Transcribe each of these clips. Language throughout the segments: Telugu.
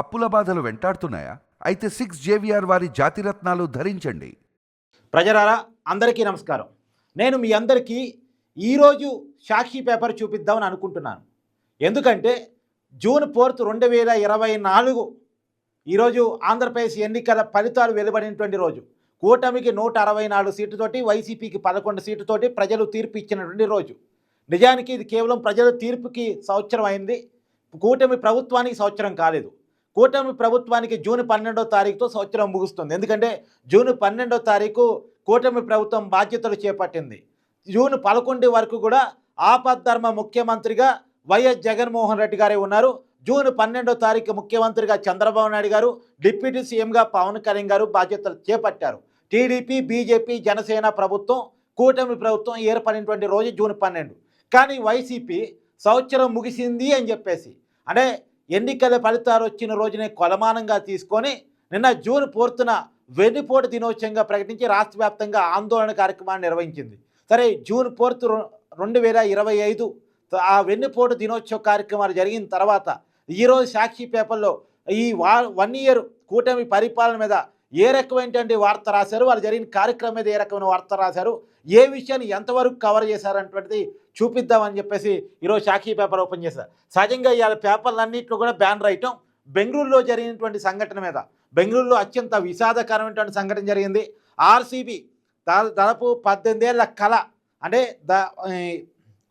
అప్పుల బాధలు వెంటాడుతున్నాయా? అయితే సిక్స్ జేవిఆర్ వారి జాతిరత్నాలు ధరించండి. ప్రజలారా అందరికీ నమస్కారం. నేను మీ అందరికీ ఈరోజు సాక్షి పేపర్ చూపిద్దామని అనుకుంటున్నాను. ఎందుకంటే జూన్ ఫోర్త్ రెండు వేల ఇరవై నాలుగు ఈరోజు ఆంధ్రప్రదేశ్ ఎన్నికల ఫలితాలు వెలువడినటువంటి రోజు. కూటమికి నూట అరవై నాలుగు సీటుతోటి వైసీపీకి పదకొండు సీటుతోటి ప్రజలు తీర్పు ఇచ్చినటువంటి రోజు. నిజానికి ఇది కేవలం ప్రజల తీర్పుకి సంవత్సరం అయింది. కూటమి ప్రభుత్వానికి సంవత్సరం కాలేదు. కూటమి ప్రభుత్వానికి జూన్ పన్నెండో తారీఖుతో సంవత్సరం ముగుస్తుంది. ఎందుకంటే జూన్ పన్నెండో తారీఖు కూటమి ప్రభుత్వం బాధ్యతలు చేపట్టింది. జూన్ పదకొండు వరకు కూడా ఆపద్ధర్మ ముఖ్యమంత్రిగా వైఎస్ జగన్మోహన్ రెడ్డి గారే ఉన్నారు. జూన్ పన్నెండో తారీఖు ముఖ్యమంత్రిగా చంద్రబాబు నాయుడు గారు డిప్యూటీ సీఎంగా పవన్ కళ్యాణ్ గారు బాధ్యతలు చేపట్టారు. టీడీపీ బీజేపీ జనసేన ప్రభుత్వం కూటమి ప్రభుత్వం ఏర్పడినటువంటి రోజు జూన్ పన్నెండు. కానీ వైసీపీ సంవత్సరం ముగిసింది అని చెప్పేసి. అంటే ఎన్నికల ఫలితాలు వచ్చిన రోజునే కొలమానంగా తీసుకొని నిన్న జూన్ ఫోర్త్న వెన్నుపోటు దినోత్సవంగా ప్రకటించి రాష్ట్ర వ్యాప్తంగా ఆందోళన కార్యక్రమాన్ని నిర్వహించింది. సరే జూన్ ఫోర్త్ రెండు వేల ఇరవై ఐదు ఆ వెన్నుపోటు దినోత్సవ కార్యక్రమాలు జరిగిన తర్వాత ఈరోజు సాక్షి పేపర్లో ఈ వా వన్ ఇయర్ కూటమి పరిపాలన మీద ఏ రకమైనటువంటి వార్త రాశారు? వాళ్ళు జరిగిన కార్యక్రమం మీద ఏ రకమైన వార్త రాశారు? ఏ విషయాన్ని ఎంతవరకు కవర్ చేశారనేటువంటిది చూపిద్దామని చెప్పేసి ఈరోజు షాఖీ పేపర్ ఓపెన్ చేశారు. సహజంగా ఇవాళ పేపర్లన్నింటిలో కూడా బ్యాన్ రాయటం బెంగళూరులో జరిగినటువంటి సంఘటన మీద బెంగళూరులో అత్యంత విషాదకరమైనటువంటి సంఘటన జరిగింది. ఆర్సీబీ దాదాపు పద్దెనిమిదేళ్ళ కళ అంటే ద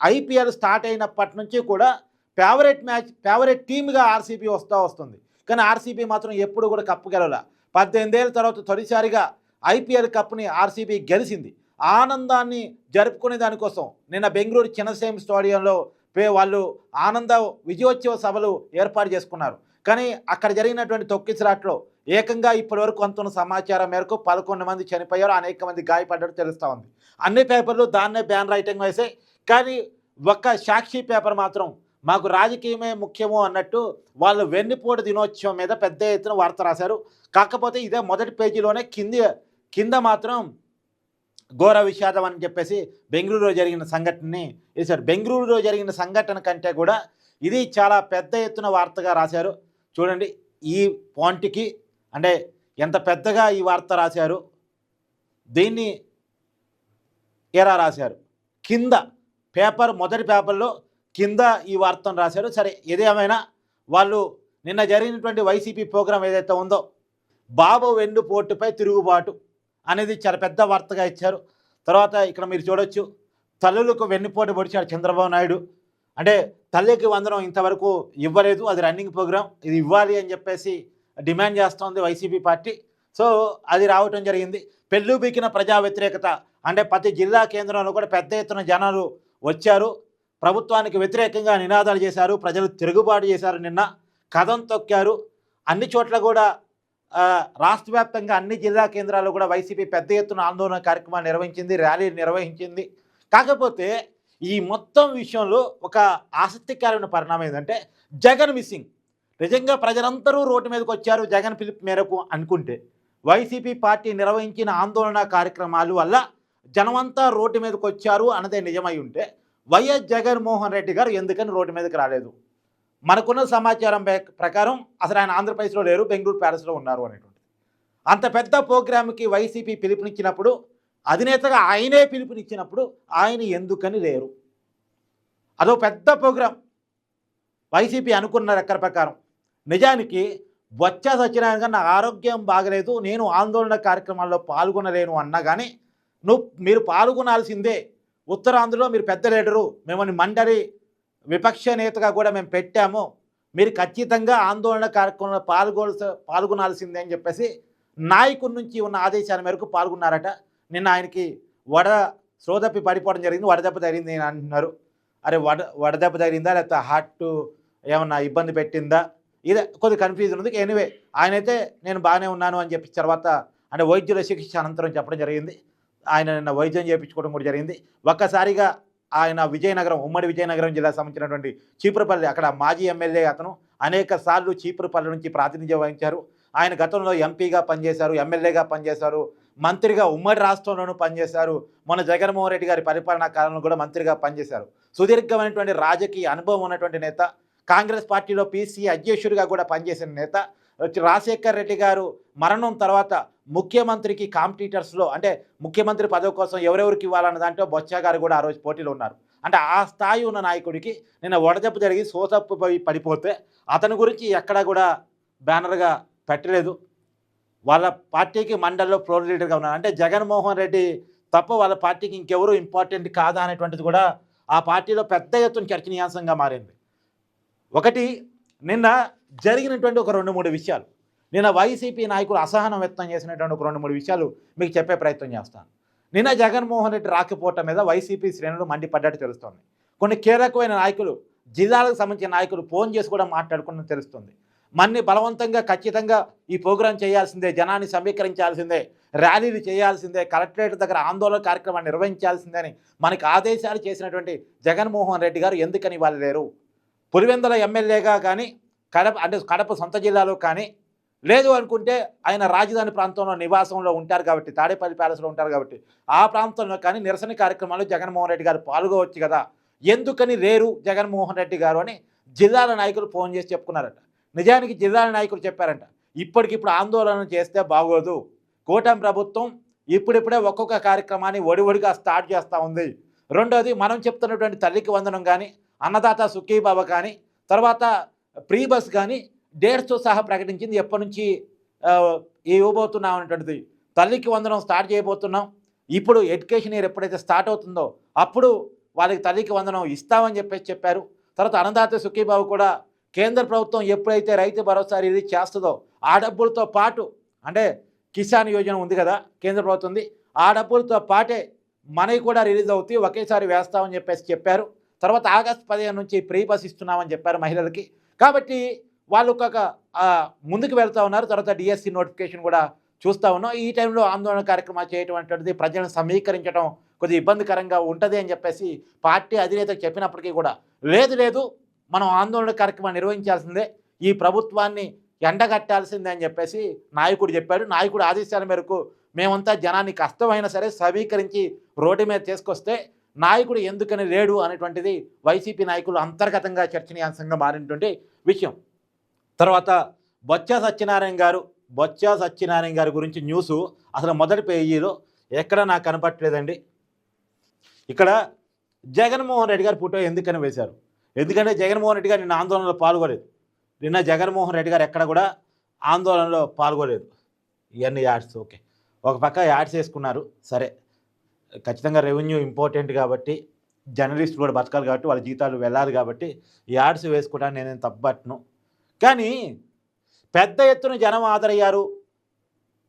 ఐపీఎల్ స్టార్ట్ అయినప్పటి నుంచి కూడా ఫేవరెట్ మ్యాచ్ ఫేవరెట్ టీమ్గా ఆర్సీబీ వస్తూ వస్తుంది. కానీ ఆర్సీబీ మాత్రం ఎప్పుడు కూడా కప్పు గెలవల. పద్దెనిమిదేళ్ళ తర్వాత తొలిసారిగా ఐపీఎల్ కప్ని ఆర్సీబీ గెలిచింది. ఆనందాన్ని జరుపుకునే దానికోసం నిన్న బెంగళూరు చిన్నసేమ్ స్టేడియంలో పే- వాళ్ళు ఆనంద విజయోత్సవ సభలు ఏర్పాటు చేసుకున్నారు. కానీ అక్కడ జరిగినటువంటి తొక్కిసిరాట్లో ఏకంగా ఇప్పటి వరకు అంతున్న సమాచారం మేరకు పదకొండు మంది చనిపోయారు అనేక మంది గాయపడ్డారు తెలుస్తూ ఉంది. అన్ని పేపర్లు దాన్నే బ్యాన్ రైటింగ్ వేసాయి కానీ ఒక్క సాక్షి పేపర్ మాత్రం మాకు రాజకీయమే ముఖ్యము అన్నట్టు వాళ్ళు వెన్నుపోటు దినోత్సవం మీద పెద్ద ఎత్తున వార్త రాశారు. కాకపోతే ఇదే మొదటి పేజీలోనే కింది కింద మాత్రం ఘోర విషాదం అని చెప్పేసి బెంగళూరులో జరిగిన సంఘటనని వేశారు బెంగళూరులో జరిగిన సంఘటన కంటే కూడా ఇది చాలా పెద్ద ఎత్తున వార్తగా రాశారు. చూడండి ఈ పాయింట్కి అంటే ఎంత పెద్దగా ఈ వార్త రాశారు దీన్ని ఎలా రాశారు? కింద పేపర్ మొదటి పేపర్లో కింద ఈ వార్తను రాశారు. సరే ఏదేమైనా వాళ్ళు నిన్న జరిగినటువంటి వైసీపీ ప్రోగ్రాం ఏదైతే ఉందో బాబు వెన్నుపోటుపై తిరుగుబాటు. అనేది చాలా పెద్ద వార్తగా ఇచ్చారు. తర్వాత ఇక్కడ మీరు చూడొచ్చు తల్లులకు వెన్నుపోటు పొడిచాడు చంద్రబాబు నాయుడు. అంటే తల్లికి వందనం ఇంతవరకు ఇవ్వలేదు అది రన్నింగ్ ప్రోగ్రామ్ ఇది ఇవ్వాలి అని చెప్పేసి డిమాండ్ చేస్తోంది వైసీపీ పార్టీ. సో అది రావటం జరిగింది. పెళ్ళు బీకిన ప్రజా వ్యతిరేకత అంటే ప్రతి జిల్లా కేంద్రంలో కూడా పెద్ద ఎత్తున జనాలు వచ్చారు. ప్రభుత్వానికి వ్యతిరేకంగా నినాదాలు చేశారు ప్రజలు తిరుగుబాటు చేశారు నిన్న కథం తొక్కారు. అన్ని చోట్ల కూడా రాష్ట్ర వ్యాప్తంగా అన్ని జిల్లా కేంద్రాల్లో కూడా వైసీపీ పెద్ద ఎత్తున ఆందోళన కార్యక్రమాలు నిర్వహించింది ర్యాలీ నిర్వహించింది. కాకపోతే ఈ మొత్తం విషయంలో ఒక ఆసక్తికరమైన పరిణామం ఏంటంటే జగన్ మిస్సింగ్. నిజంగా ప్రజలందరూ రోడ్డు మీదకి వచ్చారు జగన్ పిలుపు మేరకు అనుకుంటే వైసీపీ పార్టీ నిర్వహించిన ఆందోళన కార్యక్రమాలు వల్ల జనమంతా రోడ్డు మీదకి వచ్చారు అన్నదే నిజమై ఉంటే వైఎస్ జగన్మోహన్ రెడ్డి గారు ఎందుకని రోడ్డు మీదకి రాలేదు? మనకున్న సమాచారం ప్రకారం అసలు ఆయన ఆంధ్రప్రదేశ్లో లేరు బెంగళూరు ప్యాలెస్లో ఉన్నారు అనేటువంటిది. అంత పెద్ద ప్రోగ్రామ్కి వైసీపీ పిలుపునిచ్చినప్పుడు అధినేతగా ఆయనే పిలుపునిచ్చినప్పుడు ఆయన ఎందుకని లేరు? అదో పెద్ద ప్రోగ్రాం వైసీపీ అనుకున్న రెక్కల ప్రకారం. నిజానికి బొచ్చ సత్యనారాయణ గారు నా ఆరోగ్యం బాగలేదు నేను ఆందోళన కార్యక్రమాల్లో పాల్గొనలేను అన్నా కానీ నువ్వు మీరు పాల్గొనాల్సిందే. ఉత్తరాంధ్రలో మీరు పెద్ద లీడరు మిమ్మల్ని మండలి విపక్ష నేతగా కూడా మేము పెట్టాము. మీరు ఖచ్చితంగా ఆందోళన కార్యక్రమంలో పాల్గొన పాల్గొనాల్సిందే అని చెప్పేసి నాయకుడి నుంచి ఉన్న ఆదేశాల మేరకు పాల్గొన్నారట. నిన్న ఆయనకి వడ శ్రోదప్పి పడిపోవడం జరిగింది. వడదెబ్బ తగిలింది అని అంటున్నారు. అరే వడ వడదెబ్బ తగిలిందా? లేకపోతే హార్ట్ ఏమన్నా ఇబ్బంది పెట్టిందా? ఇదే కొద్ది కన్ఫ్యూజన్ ఉంది. ఎనివే ఆయనైతే నేను బాగానే ఉన్నాను అని చెప్పి తర్వాత అంటే వైద్యుల శిక్ష అనంతరం చెప్పడం జరిగింది. ఆయన నిన్న వైద్యం చేయించుకోవడం కూడా జరిగింది. ఒక్కసారిగా ఆయన విజయనగరం ఉమ్మడి విజయనగరం జిల్లా సంబంధించినటువంటి చీపురపల్లి అక్కడ మాజీ ఎమ్మెల్యే అతను అనేక సార్లు చీపురపల్లి నుంచి ప్రాతినిధ్యం వహించారు. ఆయన గతంలో ఎంపీగా పనిచేశారు ఎమ్మెల్యేగా పనిచేశారు మంత్రిగా ఉమ్మడి రాష్ట్రంలోనూ పనిచేశారు. మొన్న జగన్మోహన్ రెడ్డి గారి పరిపాలనా కాలంలో కూడా మంత్రిగా పనిచేశారు. సుదీర్ఘమైనటువంటి రాజకీయ అనుభవం ఉన్నటువంటి నేత కాంగ్రెస్ పార్టీలో పీసీ అధ్యక్షుడిగా కూడా పనిచేసిన నేత రాజశేఖర్ రెడ్డి గారు మరణం తర్వాత ముఖ్యమంత్రికి కాంపిటీటర్స్లో అంటే ముఖ్యమంత్రి పదవి కోసం ఎవరెవరికి ఇవ్వాలన్న దాంట్లో బొత్స గారు కూడా ఆ రోజు పోటీలో ఉన్నారు. అంటే ఆ స్థాయి ఉన్న నాయకుడికి నిన్న వడదెబ్బ జరిగి సోసప్పు పోయి పడిపోతే అతని గురించి ఎక్కడా కూడా బ్యానర్గా పెట్టలేదు. వాళ్ళ పార్టీకి మండల్లో ఫ్లోర్ లీడర్గా ఉన్నారు. అంటే జగన్మోహన్ రెడ్డి తప్ప వాళ్ళ పార్టీకి ఇంకెవరు ఇంపార్టెంట్ కాదా అనేటువంటిది కూడా ఆ పార్టీలో పెద్ద ఎత్తున చర్చనీయాంశంగా మారింది. ఒకటి నిన్న జరిగినటువంటి ఒక రెండు మూడు విషయాలు. నిన్న వైసీపీ నాయకులు అసహనం వ్యక్తం చేసినటువంటి ఒక రెండు మూడు విషయాలు మీకు చెప్పే ప్రయత్నం చేస్తాను. నిన్న జగన్మోహన్ రెడ్డి రాకపోవటం మీద వైసీపీ శ్రేణులు మండిపడ్డట్టు తెలుస్తోంది. కొన్ని కీలకమైన నాయకులు జిల్లాలకు సంబంధించిన నాయకులు ఫోన్ చేసి కూడా మాట్లాడుకున్నట్టు తెలుస్తుంది. మన్ని బలవంతంగా ఖచ్చితంగా ఈ ప్రోగ్రాం చేయాల్సిందే జనాన్ని సమీకరించాల్సిందే ర్యాలీలు చేయాల్సిందే కలెక్టరేట్ దగ్గర ఆందోళన కార్యక్రమాన్ని నిర్వహించాల్సిందే అని మనకి ఆదేశాలు చేసినటువంటి జగన్మోహన్ రెడ్డి గారు ఎందుకని వాళ్ళు లేరు పులివెందుల ఎమ్మెల్యేగా కానీ కడప అంటే కడప సొంత జిల్లాలో కానీ లేదు అనుకుంటే ఆయన రాజధాని ప్రాంతంలో నివాసంలో ఉంటారు కాబట్టి తాడేపల్లి ప్యాలెస్లో ఉంటారు కాబట్టి ఆ ప్రాంతంలో కానీ నిరసన కార్యక్రమాల్లో జగన్మోహన్ రెడ్డి గారు పాల్గొవచ్చు కదా. ఎందుకని లేరు జగన్మోహన్ రెడ్డి గారు అని జిల్లాల నాయకులు ఫోన్ చేసి చెప్పుకున్నారట. నిజానికి జిల్లాల నాయకులు చెప్పారంట. ఇప్పటికిప్పుడు ఆందోళన చేస్తే బాగోదు. కూటమి ప్రభుత్వం ఇప్పుడిప్పుడే ఒక్కొక్క కార్యక్రమాన్ని ఒడివడిగా స్టార్ట్ చేస్తూ ఉంది. రెండోది మనం చెప్తున్నటువంటి తల్లికి వందనం కానీ అన్నదాత సుఖీబాబా కానీ తర్వాత ప్రీ బస్ కానీ డేట్స్తో సహా ప్రకటించింది. ఎప్పటి నుంచి ఇవ్వబోతున్నాం అనేటువంటిది తల్లికి వందనం స్టార్ట్ చేయబోతున్నాం. ఇప్పుడు ఎడ్యుకేషన్ ఇయర్ ఎప్పుడైతే స్టార్ట్ అవుతుందో అప్పుడు వాళ్ళకి తల్లికి వందనం ఇస్తామని చెప్పేసి చెప్పారు. తర్వాత అన్నదాత సుఖీబాబు కూడా కేంద్ర ప్రభుత్వం ఎప్పుడైతే రైతు భరోసా రిలీజ్ చేస్తుందో ఆ డబ్బులతో పాటు అంటే కిసాన్ యోజన ఉంది కదా కేంద్ర ప్రభుత్వం ఉంది ఆ డబ్బులతో పాటే మనవి కూడా రిలీజ్ అవుతాయి ఒకేసారి వేస్తామని చెప్పేసి చెప్పారు. తర్వాత ఆగస్టు పదిహేను నుంచి ప్రీ బస్ ఇస్తున్నామని చెప్పారు మహిళలకి. కాబట్టి వాళ్ళు ఒక ముందుకు వెళ్తా ఉన్నారు. తర్వాత డిఎస్సి నోటిఫికేషన్ కూడా చూస్తూ ఉన్నాం. ఈ టైంలో ఆందోళన కార్యక్రమాలు చేయటం అనేటువంటిది ప్రజలను సమీకరించడం కొద్దిగా ఇబ్బందికరంగా ఉంటుంది అని చెప్పేసి పార్టీ అధినేతకు చెప్పినప్పటికీ కూడా లేదు లేదు మనం ఆందోళన కార్యక్రమం నిర్వహించాల్సిందే. ఈ ప్రభుత్వాన్ని ఎండగట్టాల్సిందే అని చెప్పేసి నాయకుడు చెప్పాడు. నాయకుడు ఆదేశాల మేరకు మేమంతా జనాన్ని కష్టమైనా సరే సమీకరించి రోడ్డు మీద తీసుకొస్తే నాయకుడు ఎందుకని లేడు అనేటువంటిది వైసీపీ నాయకులు అంతర్గతంగా చర్చనీయాంశంగా మారినటువంటి విషయం. తర్వాత బొత్స సత్యనారాయణ గారు బొత్స సత్యనారాయణ గారి గురించి న్యూస్ అసలు మొదటి పేజీలో ఎక్కడ నాకు కనపట్లేదండి ఇక్కడ జగన్మోహన్ రెడ్డి గారి ఫోటో ఎందుకని వేశారు? ఎందుకంటే జగన్మోహన్ రెడ్డి గారు నిన్న ఆందోళనలో పాల్గొలేదు. నిన్న జగన్మోహన్ రెడ్డి గారు ఎక్కడ కూడా ఆందోళనలో పాల్గొలేదు. ఇవన్నీ యాడ్స్ ఓకే. ఒక పక్క యాడ్స్ వేసుకున్నారు సరే. ఖచ్చితంగా రెవెన్యూ ఇంపార్టెంట్ కాబట్టి జర్నలిస్టులు కూడా బతకాలి కాబట్టి వాళ్ళ జీతాలు వెళ్ళాలి కాబట్టి ఈ యాడ్స్ వేసుకోవడానికి నేనేం తప్పట్ను కానీ పెద్ద ఎత్తున జనం ఆదరయ్యారు.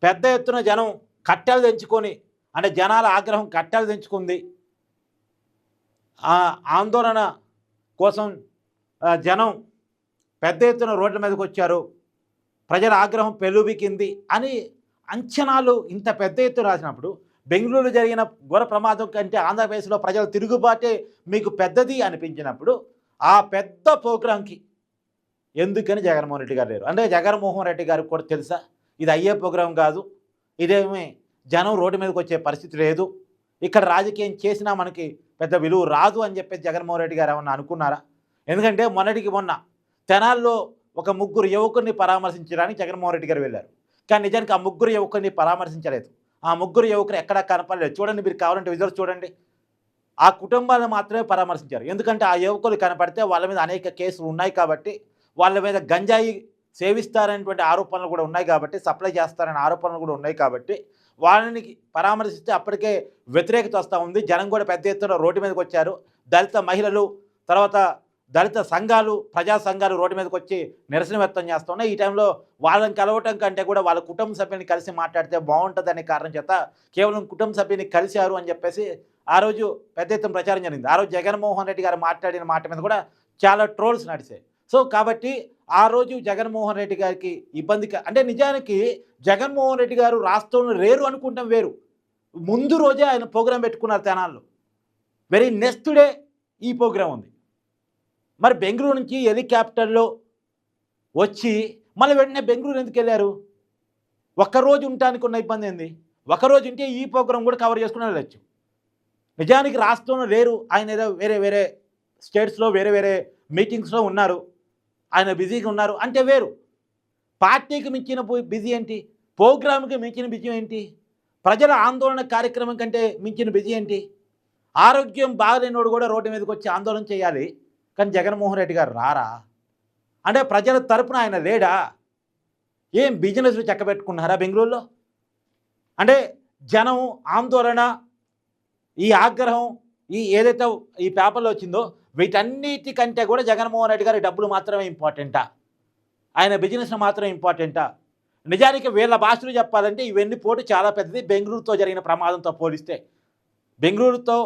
పెద్ద ఎత్తున జనం కట్టెలు తెంచుకొని అంటే జనాల ఆగ్రహం కట్టెలు తెంచుకుంది. ఆ ఆందోళన కోసం జనం పెద్ద ఎత్తున రోడ్ల మీదకి వచ్చారు. ప్రజల ఆగ్రహం పెలుబికింది అని అంచనాలు ఇంత పెద్ద ఎత్తున రాసినప్పుడు బెంగళూరు జరిగిన ఘోర ప్రమాదం కంటే ఆంధ్రప్రదేశ్లో ప్రజల తిరుగుబాటే మీకు పెద్దది అనిపించినప్పుడు ఆ పెద్ద ప్రోగ్రాంకి ఎందుకని జగన్మోహన్ రెడ్డి గారు లేరు? అంటే జగన్మోహన్ రెడ్డి గారికి కూడా తెలుసా? ఇది అయ్యే ప్రోగ్రాం కాదు. ఇదేమి జనం రోడ్డు మీదకి వచ్చే పరిస్థితి లేదు. ఇక్కడ రాజకీయం చేసినా మనకి పెద్ద విలువ రాదు అని చెప్పేసి జగన్మోహన్ రెడ్డి గారు ఏమన్నా అనుకున్నారా? ఎందుకంటే మొన్నటికి మొన్న తెనాల్లో ఒక ముగ్గురు యువకుడిని పరామర్శించడానికి జగన్మోహన్ రెడ్డి గారు వెళ్ళారు. కానీ నిజానికి ఆ ముగ్గురు యువకుడిని పరామర్శించలేదు. ఆ ముగ్గురు యువకులు ఎక్కడా కనపడలేదు. చూడండి మీరు కావాలంటే విజువల్స్ చూడండి. ఆ కుటుంబాలను మాత్రమే పరామర్శించారు. ఎందుకంటే ఆ యువకులు కనపడితే వాళ్ళ మీద అనేక కేసులు ఉన్నాయి కాబట్టి వాళ్ళ మీద గంజాయి సేవిస్తారనేటువంటి ఆరోపణలు కూడా ఉన్నాయి కాబట్టి సప్లై చేస్తారనే ఆరోపణలు కూడా ఉన్నాయి కాబట్టి వాళ్ళని పరామర్శిస్తే అప్పటికే వ్యతిరేకత వస్తూ ఉంది. జనం కూడా పెద్ద ఎత్తున రోడ్డు మీదకి వచ్చారు. దళిత మహిళలు తర్వాత దళిత సంఘాలు ప్రజా సంఘాలు రోడ్డు మీదకి వచ్చి నిరసన వ్యక్తం చేస్తున్నాయి ఈ టైంలో వాళ్ళని కలవటం కంటే కూడా వాళ్ళ కుటుంబ సభ్యుని కలిసి మాట్లాడితే బాగుంటుందనే కారణం చేత కేవలం కుటుంబ సభ్యుని కలిశారు అని చెప్పేసి ఆ రోజు పెద్ద ఎత్తున ప్రచారం జరిగింది. ఆ రోజు జగన్మోహన్ రెడ్డి గారు మాట్లాడిన మాట మీద కూడా చాలా ట్రోల్స్ నడిచాయి. సో కాబట్టి ఆ రోజు జగన్మోహన్ రెడ్డి గారికి ఇబ్బంది అంటే నిజానికి జగన్మోహన్ రెడ్డి గారు రాష్ట్రంలో లేరు అనుకుంటాం వేరు. ముందు రోజే ఆయన ప్రోగ్రాం పెట్టుకున్నారు తెనాల్లో. వెరీ నెక్స్ట్ డే ఈ ప్రోగ్రాం ఉంది. మరి బెంగళూరు నుంచి హెలికాప్టర్లో వచ్చి మళ్ళీ వెంటనే బెంగళూరు ఎందుకు వెళ్ళారు? ఒక్కరోజు ఉండటానికి ఉన్న ఇబ్బంది ఏంది? ఒకరోజు ఉంటే ఈ ప్రోగ్రాం కూడా కవర్ చేసుకుని వెళ్ళచ్చు. నిజానికి రాష్ట్రంలో లేరు. ఆయన ఏదో వేరే వేరే స్టేట్స్లో వేరే వేరే మీటింగ్స్లో ఉన్నారు. ఆయన బిజీగా ఉన్నారు. అంటే వేరు. పార్టీకి మించిన బిజీ ఏంటి? ప్రోగ్రామ్కి మించిన బిజీ ఏంటి? ప్రజల ఆందోళన కార్యక్రమం కంటే మించిన బిజీ ఏంటి? ఆరోగ్యం బాగలేనోడు కూడా రోడ్డు మీదకి వచ్చి ఆందోళన చేయాలి. కానీ జగన్మోహన్ రెడ్డి గారు రారా? అంటే ప్రజల తరపున ఆయన లేడా? ఏం బిజినెస్లు చక్కబెట్టుకున్నారా బెంగళూరులో? అంటే జనం ఆందోళన ఈ ఆగ్రహం ఈ ఏదైతే ఈ పేపర్లో వచ్చిందో వీటన్నిటికంటే కూడా జగన్మోహన్ రెడ్డి గారి డబ్బులు మాత్రమే ఇంపార్టెంటా ఆయన బిజినెస్ మాత్రం ఇంపార్టెంటా నిజానికి వీళ్ళ భాషలు చెప్పాలంటే ఇవన్నీ పోటీ చాలా పెద్దది బెంగళూరుతో జరిగిన ప్రమాదంతో పోలిస్తే. బెంగళూరుతో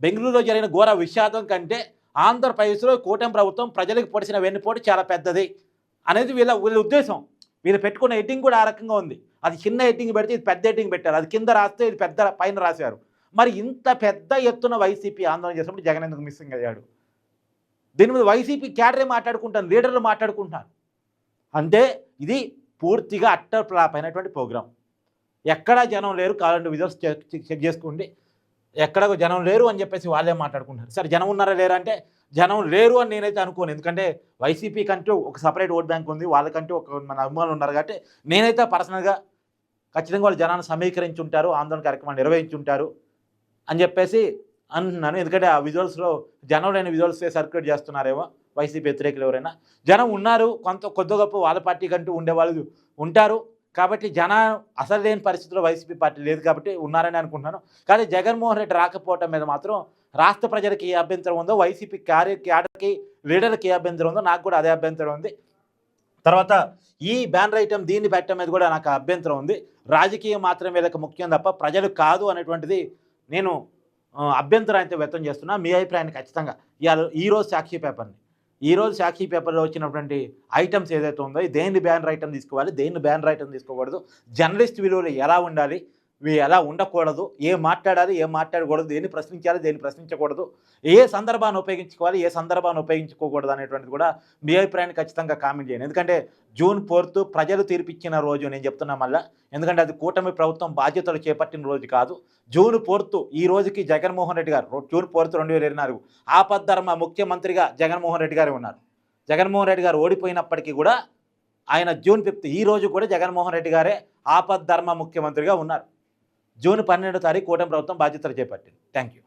బెంగళూరులో జరిగిన ఘోర విషాదం కంటే ఆంధ్రప్రదేశ్లో కూటమి ప్రభుత్వం ప్రజలకు పొడిచిన వెన్నుపోటు చాలా పెద్దది అనేది వీళ్ళ వీళ్ళ ఉద్దేశం. వీళ్ళు పెట్టుకున్న ఎడ్డింగ్ కూడా ఆ రకంగా ఉంది. అది చిన్న ఎడ్డింగ్ పెడితే ఇది పెద్ద ఎడ్డింగ్ పెట్టారు. అది కింద రాస్తే ఇది పెద్ద పైన రాశారు. మరి ఇంత పెద్ద ఎత్తున వైసీపీ ఆందోళన చేసినప్పుడు జగన్ ఎందుకు మిస్సింగ్ అయ్యాడు? దీని మీద వైసీపీ క్యాడరే మాట్లాడుకుంటాను లీడర్లు మాట్లాడుకుంటాను అంటే ఇది పూర్తిగా అట్టర్ ఫ్లాప్ అయినటువంటి ప్రోగ్రాం. ఎక్కడా జనం లేరు కావాలంటే విజువల్స్ చెక్ చెక్ చేసుకోండి. ఎక్కడ జనం లేరు అని చెప్పేసి వాళ్ళే మాట్లాడుకుంటారు సరే జనం ఉన్నారా లేరా అంటే జనం లేరు అని నేనైతే అనుకోను. ఎందుకంటే వైసీపీ కంటూ ఒక సపరేట్ ఓట్ బ్యాంక్ ఉంది. వాళ్ళకంటూ ఒక మన అభిమానులు ఉన్నారు కాబట్టి నేనైతే పర్సనల్గా ఖచ్చితంగా వాళ్ళు జనాన్ని సమీకరించి ఉంటారు ఆందోళన కార్యక్రమాన్ని నిర్వహించుంటారు అని చెప్పేసి అంటున్నాను. ఎందుకంటే ఆ విజువల్స్లో జనం లేని విజువల్స్ సర్క్యులేట్ చేస్తున్నారేమో వైసీపీ వ్యతిరేకులు ఎవరైనా. జనం ఉన్నారు కొంత కొద్ది గొప్ప వాళ్ళ పార్టీ కంటూ ఉండేవాళ్ళు ఉంటారు. కాబట్టి జన అసలు లేని పరిస్థితిలో వైసీపీ పార్టీ లేదు కాబట్టి ఉన్నారని అనుకుంటున్నాను. కానీ జగన్మోహన్ రెడ్డి రాకపోవటం మీద మాత్రం రాష్ట్ర ప్రజలకి ఏ అభ్యంతరం ఉందో వైసీపీ క్యారీ క్యాడర్కి లీడర్కి ఏ అభ్యంతరం ఉందో నాకు కూడా అదే అభ్యంతరం ఉంది. తర్వాత ఈ బ్యానర్ ఐటమ్ దీన్ని పెట్టడం మీద కూడా నాకు అభ్యంతరం ఉంది. రాజకీయం మాత్రం వీళ్ళకి ముఖ్యం తప్ప ప్రజలు కాదు అనేటువంటిది నేను అభ్యంతరం అయితే వ్యక్తం చేస్తున్నా. మీ అభిప్రాయాన్ని ఖచ్చితంగా ఇవాళ ఈరోజు సాక్షి పేపర్ని. ఈరోజు సాక్షి పేపర్లో వచ్చినటువంటి ఐటమ్స్ ఏదైతే ఉందో దేన్ని బ్యానర్ ఐటమ్ తీసుకోవాలి దేన్ని బ్యానర్ ఐటమ్ తీసుకోకూడదు. జర్నలిస్ట్ విలువలు ఎలా ఉండాలి ఎలా ఉండకూడదు. ఏం మాట్లాడాలి ఏం మాట్లాడకూడదు దేన్ని ప్రశ్నించాలి దేన్ని ప్రశ్నించకూడదు ఏ సందర్భాన్ని ఉపయోగించుకోవాలి ఏ సందర్భాన్ని ఉపయోగించుకోకూడదు అనేటువంటిది కూడా మీ అభిప్రాయాన్ని ఖచ్చితంగా కామెంట్ చేయండి. ఎందుకంటే జూన్ ఫోర్త్ ప్రజలు తీర్పిచ్చిన రోజు నేను చెప్తున్నా మళ్ళా. ఎందుకంటే అది కూటమి ప్రభుత్వం బాధ్యతలు చేపట్టిన రోజు కాదు. జూన్ ఫోర్త్ ఈ రోజుకి జగన్మోహన్ రెడ్డి గారు జూన్ ఫోర్త్ రెండు వేల ఇరవై నాలుగు ఆపద్ధర్మ ముఖ్యమంత్రిగా జగన్మోహన్ రెడ్డి గారు ఉన్నారు. జగన్మోహన్ రెడ్డి గారు ఓడిపోయినప్పటికీ కూడా ఆయన జూన్ ఫిఫ్త్ ఈ రోజు కూడా జగన్మోహన్ రెడ్డి గారే ఆపద్ధర్మ ముఖ్యమంత్రిగా ఉన్నారు. జూన్ పన్నెండో తారీఖు కూటమి ప్రభుత్వం బాధ్యతలు చేపట్టింది. Thank you